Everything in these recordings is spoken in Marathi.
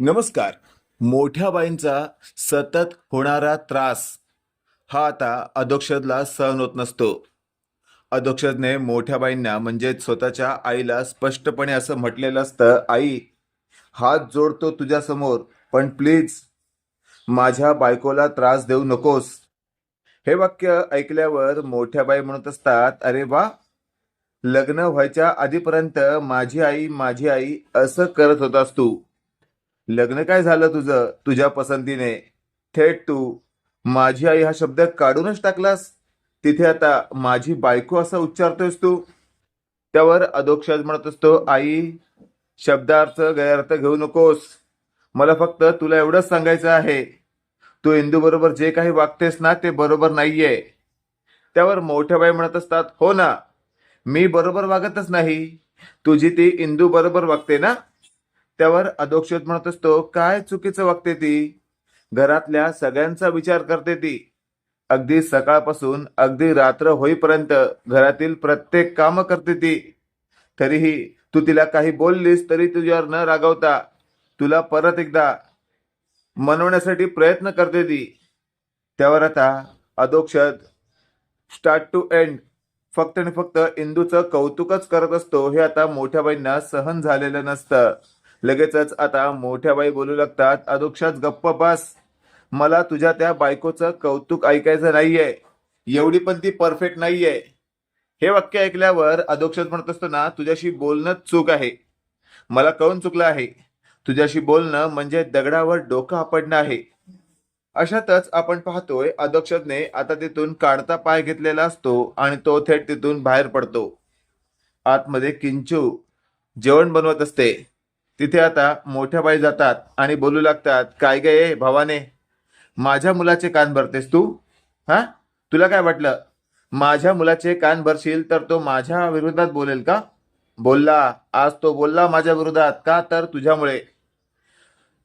नमस्कार. मोठ्या बाईंचा सतत होणारा त्रास हा आता अधोक्षदला सहन होत नसतो. अधोक्षदने मोठ्या बाईंना म्हणजेच स्वतःच्या आईला स्पष्टपणे असं म्हटलेलं असतं आई हात जोडतो तुझ्यासमोर पण प्लीज माझ्या बायकोला त्रास देऊ नकोस. हे वाक्य ऐकल्यावर मोठ्या बाई म्हणत असतात अरे वा लग्न व्हायच्या आधीपर्यंत माझी आई माझी आई असं करत होतास तू. लग्न काय झालं तुझं? तुझ्या पसंतीने. थेट तू माझी आई हा शब्द काढूनच टाकलास? तिथे आता माझी बायको असा उच्चारतोयस तू? त्यावर अधोक्षज म्हणत असतो आई शब्दार्थ गैरअर्थ घेऊ नकोस. मला फक्त तुला एवढंच सांगायचं आहे. तू इंदू बरोबर जे काही वागतेस ना ते बरोबर नाहीये. त्यावर मोठ्या बाई म्हणत असतात हो ना मी बरोबर वागतच नाही. तुझी ती इंदू बरोबर वागते ना? त्यावर अधोक्षज म्हणत असतो काय चुकीचं वागते ती? घरातल्या सगळ्यांचा विचार करते ती. अगदी सकाळपासून अगदी रात्र होईपर्यंत घरातील प्रत्येक काम करते ती. तरीही तू तिला काही बोललीस तरी तुझ्यावर न रागवता तुला परत एकदा मनवण्यासाठी प्रयत्न करते ती. त्यावर आता अधोक्षत स्टार्ट टू एंड फक्त आणि फक्त इंदूचं कौतुकच करत असतो हे आता मोठ्या बाईंना सहन झालेलं नसतं. लगेचच आता मोठ्या बाई बोलू लागतात अधोक्षात गप्प बस. मला तुझ्या त्या बायकोचं कौतुक ऐकायचं नाहीये. एवढी पण ती परफेक्ट नाहीये. हे वाक्य ऐकल्यावर अधोक्षात म्हणत असतो ना तुझ्याशी बोलणं चूक आहे. मला कळून चुकलं आहे. तुझ्याशी बोलणं म्हणजे दगडावर डोकं आपडणं आहे. अशातच आपण पाहतोय अधोक्षतने आता तिथून काढता पाय घेतलेला असतो आणि तो थेट तिथून बाहेर पडतो. आतमध्ये किंचू जेवण बनवत असते. तिथे आता मोठ्या बाई जातात आणि बोलू लागतात काय गे भावाने? माझ्या मुलाचे कान भरतेस तू? हा? तुला काय वाटलं? माझ्या मुलाचे कान भरशील तर तो माझ्या विरोधात बोलेल का? बोलला. आज तो बोलला माझ्या विरोधात. का तर तुझ्यामुळे?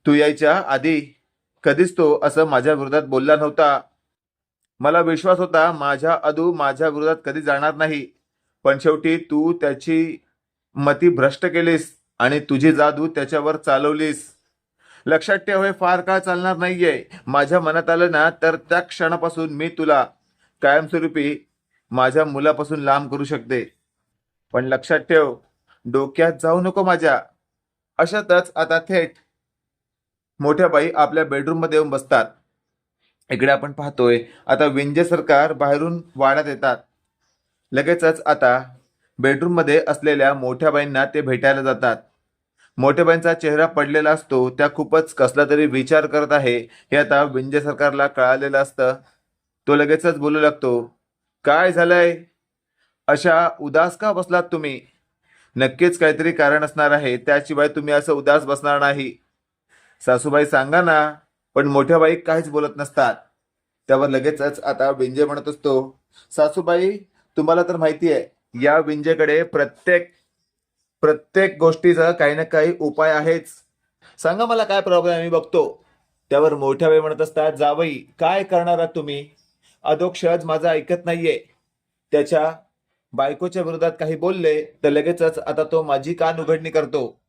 तू यायच्या आधी. कधीच तो असं माझ्या विरोधात बोलला नव्हता. मला विश्वास होता माझ्या अदू माझ्या विरोधात कधी जाणार नाही. पण शेवटी तू त्याची मती भ्रष्ट केलीस. आणि तुझी जादू त्याच्यावर चालवलीस. लक्षात ठेव हे फार काळ चालणार नाहीये. माझ्या मनात आलं ना तर त्या क्षणापासून मी तुला कायमस्वरूपी माझ्या मुलापासून लांब करू शकते. पण लक्षात ठेव डोक्यात जाऊ नको माझ्या. अशातच आता थेट मोठ्या बाई आपल्या बेडरूममध्ये येऊन बसतात. इकडे आपण पाहतोय आता विंजे सरकार बाहेरून वाड्यात येतात. लगेचच आता बेडरूममध्ये असलेल्या मोठ्या बाईंना ते भेटायला जातात. मोठेबाईंचा चेहरा पडलेला असतो त्या खूपच कसला तरी विचार करत आहे हे आता विंजे सरकारला कळालेलं असतं. तो लगेचच बोलू लागतो काय झालंय? अशा उदास का बसलात तुम्ही? नक्कीच काहीतरी कारण असणार आहे त्याशिवाय तुम्ही असं उदास बसणार नाही. सासूबाई सांगा ना. पण मोठ्या बाई काहीच बोलत नसतात. त्यावर लगेचच आता विंजे म्हणत असतो सासूबाई तुम्हाला तर माहिती आहे या विंजेकडे प्रत्येक प्रत्येक गोष्टीचा काही ना काही उपाय आहेच. सांगा मला काय प्रॉब्लेम आहे? मी बघतो. त्यावर मोठ्या वेळ म्हणत असतात जावई काय करणार आहात तुम्ही? अधोक्षज माझा ऐकत नाहीये. त्याच्या बायकोच्या विरोधात काही बोलले तर लगेचच आता तो माझी कान उघडणी करतो.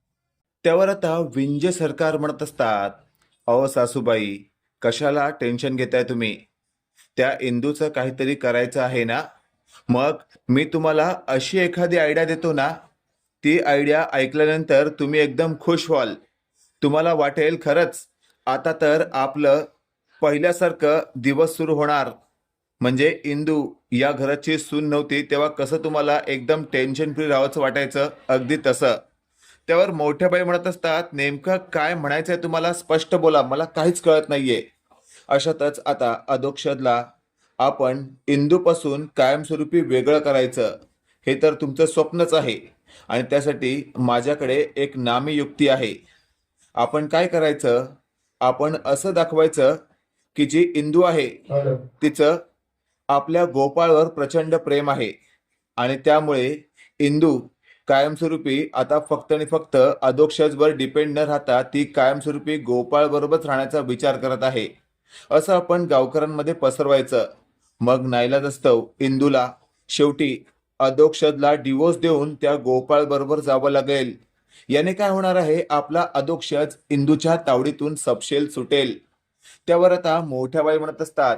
त्यावर आता विंजे सरकार म्हणत असतात अहो सासूबाई कशाला टेन्शन घेताय तुम्ही? त्या इंदूचं काहीतरी करायचं आहे ना? मग मी तुम्हाला अशी एखादी आयडिया देतो ना ती आयडिया ऐकल्यानंतर तुम्ही एकदम खुश व्हाल. तुम्हाला वाटेल खरंच आता तर आपलं पहिल्यासारखं दिवस सुरू होणार. म्हणजे इंदू या घराची सून नव्हती तेव्हा कसं तुम्हाला एकदम टेन्शन फ्री राहावंच वाटायचं? अगदी तसं. त्यावर मोठ्या बाई म्हणत असतात नेमकं काय म्हणायचंय तुम्हाला? स्पष्ट बोला मला काहीच कळत नाहीये. अशातच आता अधोक्षदला आपण इंदूपासून कायमस्वरूपी वेगळं करायचं. हे तर तुमचं स्वप्नच आहे. आणि त्यासाठी माझ्याकडे एक नामी युक्ती आहे. आपण काय करायचं? आपण असं दाखवायचं की जी इंदू आहे तिचं आपल्या गोपाळवर प्रचंड प्रेम आहे. आणि त्यामुळे इंदू कायमस्वरूपी आता फक्त आणि फक्त अधोक्षजवर डिपेंड न राहता ती कायमस्वरूपी गोपाळ बरोबरच राहण्याचा विचार करत आहे. असं आपण गावकऱ्यांमध्ये पसरवायचं. मग नाईलाज असतं इंदूला. शेवटी अधोक्षदला डिवोर्स देऊन त्या गोपाळ बरोबर जावं लागेल. याने काय होणार आहे? आपला अधोक्षज इंदूच्या तावडीतून सपशेल सुटेल. त्यावर आता मोठ्या बाई म्हणत असतात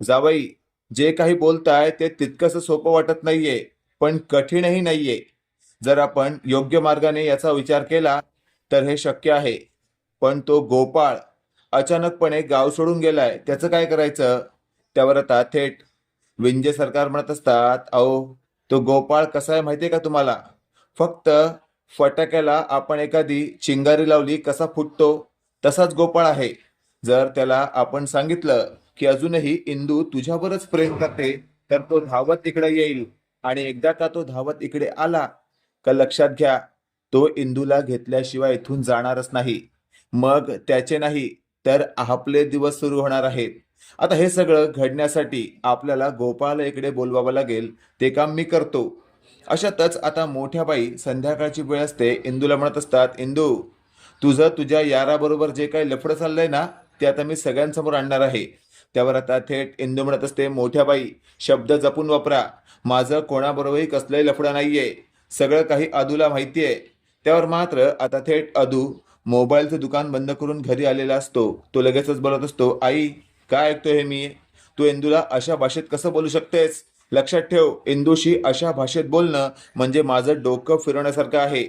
जावई जे काही बोलताय ते तितकंसं सोपं वाटत नाहीये पण कठीणही नाहीये. जर आपण योग्य मार्गाने याचा विचार केला तर हे शक्य आहे. पण तो गोपाळ अचानकपणे गाव सोडून गेलाय. त्याचं काय करायचं? त्यावर आता थेट विंजे सरकार म्हणत असतात अहो तो गोपाळ कसा आहे माहितीये का तुम्हाला? फक्त फटाक्याला आपण एखादी चिंगारी लावली कसा फुटतो तसाच गोपाळ आहे. जर त्याला आपण सांगितलं की अजूनही इंदू तुझ्यावरच प्रेम करते तर तो धावत इकडे येईल. आणि एकदा का तो धावत इकडे आला का लक्षात घ्या तो इंदूला घेतल्याशिवाय इथून जाणारच नाही. मग त्याचे नाही तर आपले दिवस सुरू होणार आहेत. आता हे सगळं घडण्यासाठी आपल्याला गोपाळला इकडे बोलवावं लागेल. ते काम मी करतो. अशातच आता मोठ्या बाई संध्याकाळची वेळ असते. इंदूला म्हणत असतात इंदू तुझं तुझ्या याराबरोबर जे काही लफडं चाललंय ना ते आता मी सगळ्यांसमोर आणणार आहे. त्यावर आता थेट इंदू म्हणत असते मोठ्या बाई शब्द जपून वापरा. माझं कोणाबरोबरही कसलंही लफडं नाहीये. सगळं काही अदूला माहितीये. त्यावर मात्र आता थेट अदू मोबाईलचं दुकान बंद करून घरी आलेला असतो. तो लगेचच बोलत असतो आई काय ऐकतोय हे मी? तू इंदूला अशा भाषेत कसं बोलू शकतेस? लक्षात ठेव इंदूशी अशा भाषेत बोलणं म्हणजे माझं डोकं फिरवण्यासारखं आहे.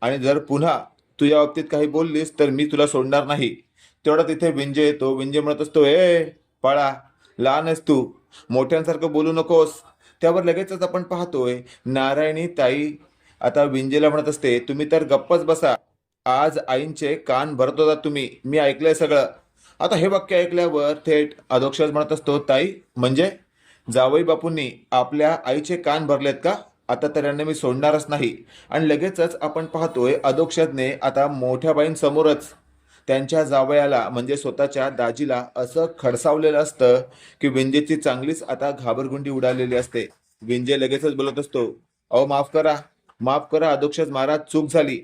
आणि जर पुन्हा तू या बाबतीत काही बोललीस तर मी तुला सोडणार नाही. तेवढा तिथे विंजे येतो. विंजे म्हणत असतो ए पाळा लहान आहेस तू. मोठ्यांसारखं बोलू नकोस. त्यावर लगेचच आपण पाहतोय नारायणी ताई आता विंजेला म्हणत असते तुम्ही तर गप्पच बसा. आज आईंचे कान भरत होता तुम्ही. मी ऐकलंय सगळं. आता हे वाक्य ऐकल्यावर थेट अधोक्षज म्हणत असतो ताई म्हणजे? जावई बापूंनी आपल्या आईचे कान भरलेत का? आता तर मी सोडणारच नाही. आणि लगेचच आपण पाहतोय अधोक्षजने आता मोठ्या बाईंसमोरच त्यांच्या जावयाला म्हणजे स्वतःच्या दाजीला असं खडसावलेलं असतं की विंजेची चांगलीच आता घाबरगुंडी उडालेली असते. विंजे लगेचच बोलत असतो अहो माफ करा माफ करा अधोक्षज महाराज चूक झाली.